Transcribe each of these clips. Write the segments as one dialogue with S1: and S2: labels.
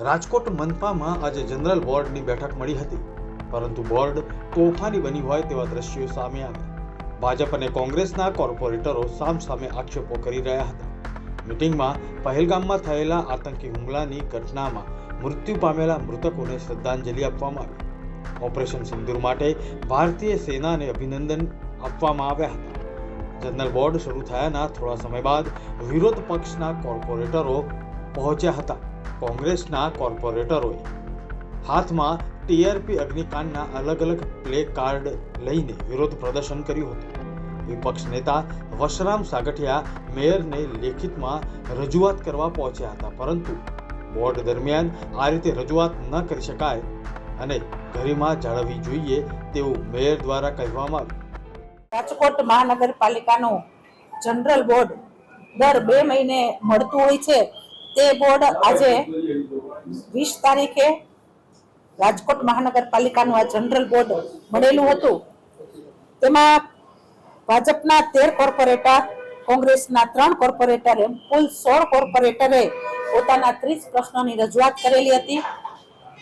S1: રાજકોટ મનપામાં આજે જનરલ બોર્ડની બેઠક મળી હતી. પરંતુ બોર્ડ તોફાની બની હોય તેવા દ્રશ્યો સામે આવ્યા. ભાજપ અને કોંગ્રેસના કોર્પોરેટરો સામસામે આક્ષેપો કરી રહ્યા હતા. મિટિંગમાં પહેલગામમાં થયેલા આતંકી હુમલાની ઘટનામાં મૃત્યુ પામેલા મૃતકોને શ્રદ્ધાંજલિ આપવામાં આવી. ઓપરેશન સિંદૂર માટે ભારતીય સેનાને અભિનંદન આપવામાં આવ્યા હતા. જનરલ બોર્ડ શરૂ થયાના થોડા સમય બાદ વિરોધ પક્ષના કોર્પોરેટરો પહોંચ્યા હતા. કોંગ્રેસના કોર્પોરેટરોએ હાથમાં ટીઆરપી અગ્નિકાંડના અલગ અલગ પ્લે કાર્ડ લઈને વિરોધ પ્રદર્શન કર્યું હતું. વિપક્ષ નેતા વશરામ સાગઠિયા મેયરને લેખિતમાં રજૂઆત કરવા પહોંચ્યા હતા, પરંતુ બોર્ડ દરમિયાન આ રીતે રજૂઆત ન કરી શકાય અને ગરિમા જાળવવી જોઈએ તેવું મેયર દ્વારા કહેવામાં આવ્યું.
S2: રાજકોટ મહાનગરપાલિકાનું જનરલ બોર્ડ દર બે મહિને મળતું હોય છે. તે બોર્ડ આજે વીસ તારીખે રાજકોટ મહાનગરપાલિકાનું આ જનરલ બોર્ડ મળેલું હતું. તેમાં ભાજપના તેર કોર્પોરેટર, કોંગ્રેસના ત્રણ કોર્પોરેટર એમ કુલ સોળ કોર્પોરેટરે પોતાના ત્રીસ પ્રશ્નોની રજૂઆત કરેલી હતી.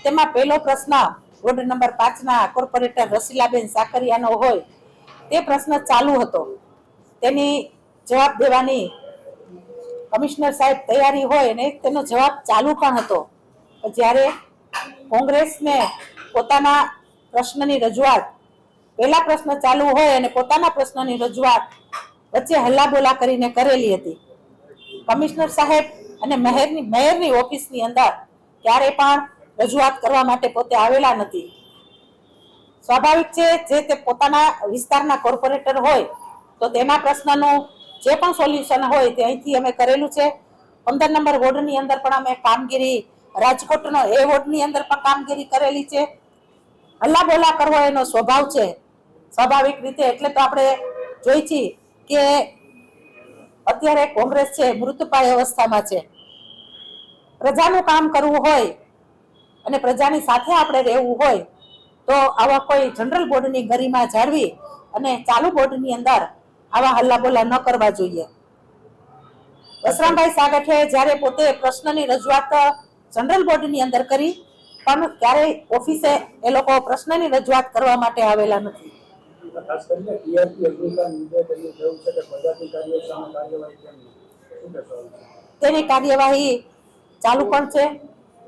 S2: તેમાં પહેલો પ્રશ્ન વોર્ડ નંબર પાંચના કોર્પોરેટર રસીલાબેન સાકરિયાનો હોય તે પ્રશ્ન ચાલુ હતો. તેની જવાબ દેવાની કમિશનર સાહેબ તૈયારી હોય અને તેનો જવાબ ચાલુ પણ હતો. જ્યારે કોંગ્રેસને પોતાના પ્રશ્નની રજૂઆત, પહેલા પ્રશ્ન ચાલુ હોય અને પોતાના પ્રશ્નની રજૂઆત વચ્ચે હલ્લાબોલા કરીને કરેલી હતી. કમિશનર સાહેબ અને મહેરની મેયરની ઓફિસની અંદર ક્યારે પણ રજૂઆત કરવા માટે પોતે આવેલા નથી. સ્વાભાવિક છે, જે તે પોતાના વિસ્તારના કોર્પોરેટર હોય, તો તેના પ્રશ્નનું જે પણ સોલ્યુશન હોય તે અહીંથી અમે કરેલું છે. પંદર નંબર વોર્ડની અંદર પણ અમે કામગીરી, રાજકોટનો એ વોર્ડની અંદર પણ કામગીરી કરેલી છે. હલ્લા બોલા કરવો એનો સ્વભાવ છે. સ્વાભાવિક રીતે એટલે તો આપણે જોઈ છીએ કે અત્યારે કોંગ્રેસ છે મૃતપાય અવસ્થામાં છે. પ્રજાનું કામ કરવું હોય અને પ્રજાની સાથે આપણે રહેવું હોય તો આવા કોઈ જનરલ બોર્ડની ગરિમા જાળવી અને ચાલુ બોર્ડની અંદર આવા હલ્લાબોલા ન કરવા જોઈએ. વસરામભાઈ સાગઠે જ્યારે પોતે પ્રશ્નની રજૂઆત જનરલ બોર્ડની અંદર કરી પણ ક્યારેય ઓફિસે એ લોકો પ્રશ્નની રજૂઆત કરવા માટે આવેલા નથી? તેની કાર્યવાહી ચાલુ પણ છે.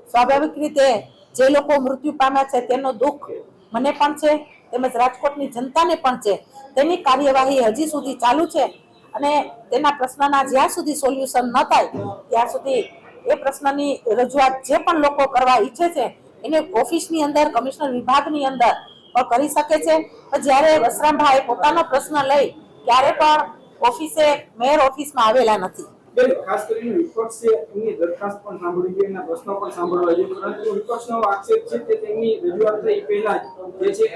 S2: સ્વાભાવિક રીતે જે લોકો મૃત્યુ પામ્યા છે તેનો દુઃખ મને પણ છે. તેમજ રાજકોટની જનતાને પણ છે. તેની કાર્યવાહી હજી સુધી ચાલુ છે અને તેના પ્રશ્નના જ્યાં સુધી સોલ્યુશન ન થાય, ત્યાં સુધી એ પ્રશ્નની રજૂઆત જે પણ લોકો કરવા ઈચ્છે છે, એને ઓફિસની અંદર, કમિશનર વિભાગની અંદર પણ કરી શકે છે. જ્યારે વસરામભાઈ પોતાનો પ્રશ્ન લઈ, ત્યારે પણ ઓફિસે, મેયર ઓફિસમાં આવેલા નથી.
S3: બેન, ખાસ કરીને વિપક્ષે એમની દરખાસ્ત પણ સાંભળવી જોઈએ એના પ્રશ્નો પણ સાંભળવા જોઈએ. પરંતુ વિપક્ષનો આક્ષેપ છે કે તેમની રજૂઆત થઈ પહેલા જ છે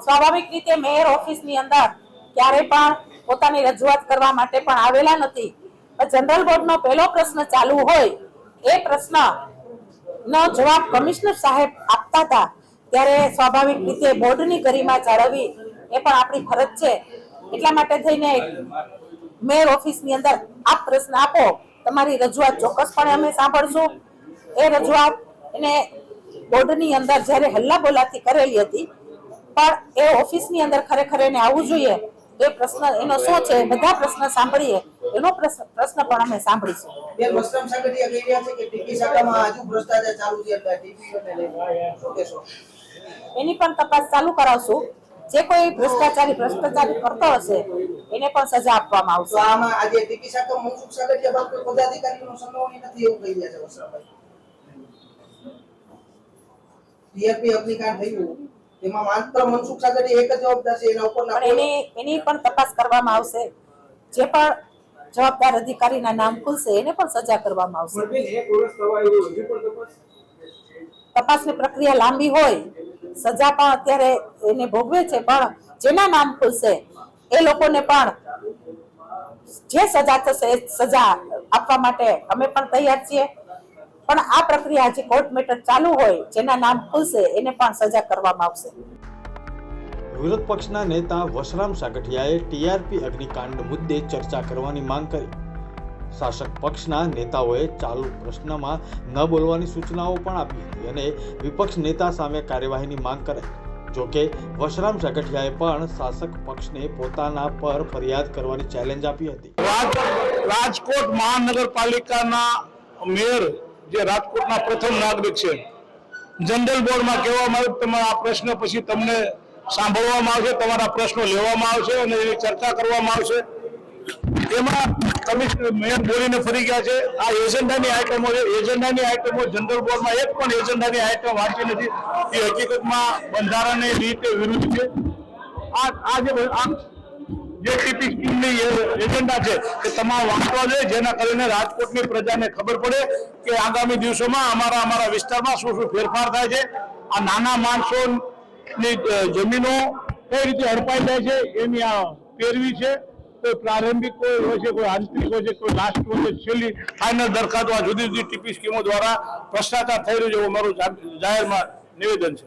S2: સ્વાભાવિક રીતે મેયર ઓફિસની અંદર ક્યારે પણ પોતાની રજૂઆત કરવા માટે પણ આવેલા નથી. જનરલ બોર્ડનો પહેલો પ્રશ્ન ચાલુ હોય એ પ્રશ્ન નો જવાબ કમિશનર સાહેબ આપતા હતા. ત્યારે સ્વાભાવિક રીતે બોર્ડની ગરિમા જાળવવી એ પણ આપણી ફરજ છે. એટલા માટે થઈને મેયર ઓફિસની અંદર આપ પ્રશ્ન આપો તમારી રજૂઆત ચોક્કસપણે અમે સાંભળશું. એ રજૂઆત એને બોર્ડની અંદર જ્યારે હલ્લા બોલાથી કરેલી હતી પણ એ ઓફિસની અંદર ખરેખર એને આવવું જોઈએ. તો એ પ્રશ્ન એનો શું છે? બધા પ્રશ્ન સાંભળીએ. એનો પ્રશ્ન પણ અમે સાંભળીશું.
S4: બેન વસ્ત્રામ સાગરિયા કહી રહ્યા છે કે ટીપી શાખામાં હજુ ભ્રષ્ટાચાર ચાલુ છે એટલે ટીપી ને લઈને શું કહેશો?
S2: એની પણ તપાસ ચાલુ કરાવશું. જે કોઈ ભ્રષ્ટાચારી ભ્રષ્ટાચારી કરતો હશે એને પણ સજા આપવામાં આવશે.
S4: આમાં આજે ટીકી સાહેબ તો મનસુખ સાગરિયા બાદ કોઈ પદાધિકારીનો સંડોવણી નથી એવું કહી રહ્યા છે વસરાભાઈ. ટીઆરપી અગ્નિકાંડ થયું. તેમાં માત્ર મનસુખ સાગરિયા એક જ જવાબદાર છે એના ઉપરના
S2: એની એની પણ તપાસ કરવામાં આવશે. જે પણ જવાબદાર અધિકારીના નામ ખુલશે એને પણ સજા કરવામાં આવશે.
S3: પણ બેન એક વર્ષ થવા આવ્યું હજુ પણ તપાસ?
S2: તપાસની પ્રક્રિયા લાંબી હોય સજા પણ અત્યારે એને ભોગવે છે, પણ જેના નામ ખુલશે, એ લોકોને પણ જે સજા થશે એ સજા આપવા માટે અમે પણ તૈયાર છીએ. પણ આ પ્રક્રિયા જે કોર્ટ મેટર ચાલુ હોય, જેના નામ ખુલશે, એને પણ સજા કરવામાં આવશે.
S1: વિરોધ પક્ષના નેતા વસરામ સાગઠિયાએ ટીઆરપી અગ્નિકાંડ મુદ્દે ચર્ચા કરવાની માંગ કરી. શાસક પક્ષના નેતાઓએ ચાલુ પ્રશ્નમાં ન બોલવાની સૂચનાઓ પણ આપી હતી અને વિપક્ષ નેતા સામે કાર્યવાહીની માંગ કરાઈ જોકે, વશરામ સગઠિયાએ પણ શાસક પક્ષને પોતાના પર ફરિયાદ કરવાની ચેલેન્જ આપી હતી.
S5: રાજ- રાજકોટ મહાનગરપાલિકાના મેયર, જે રાજકોટના પ્રથમ નાગરિક છે, જનરલ બોર્ડમાં કહેવામાં આવ્યું તમારા આ પ્રશ્ન પછી તમને સાંભળવામાં આવશે, તમારા પ્રશ્નો લેવામાં આવશે અને એની ચર્ચા કરવામાં આવશે. એમાં કમિશનર મેયર બોલીને ફરી ગયા છે. આ એજન્ડાની આઇટમો છે એજન્ડાની આઇટમો જનરલ બોર્ડમાં એક પણ એજન્ડાની આઇટમ વાંચી નથી. એ હકીકતમાં બંધારણની રીતે વિરુદ્ધ છે. આ આ જે જે ટીપી સ્કીમની એજન્ડા છે, એ તમામ વાંચવા જોઈએ, જેના કરીને રાજકોટની પ્રજાને ખબર પડે કે આગામી દિવસોમાં અમારા અમારા વિસ્તારમાં શું શું ફેરફાર થાય છે. આ નાના માણસોની જમીનો કઈ રીતે હડપાઈ જાય છે, એની આ પેરવી છે. કોઈ પ્રારંભિક કોઈ હોય છે, કોઈ આંતરિક હોય છે, કોઈ લાસ્ટ હોય છે, છેલ્લી ફાઇનલ દરખાસ્તો જુદી જુદી ટીપી સ્કીમો દ્વારા ભ્રષ્ટાચાર થઈ રહ્યો છે એવું મારું જાહેરમાં નિવેદન છે.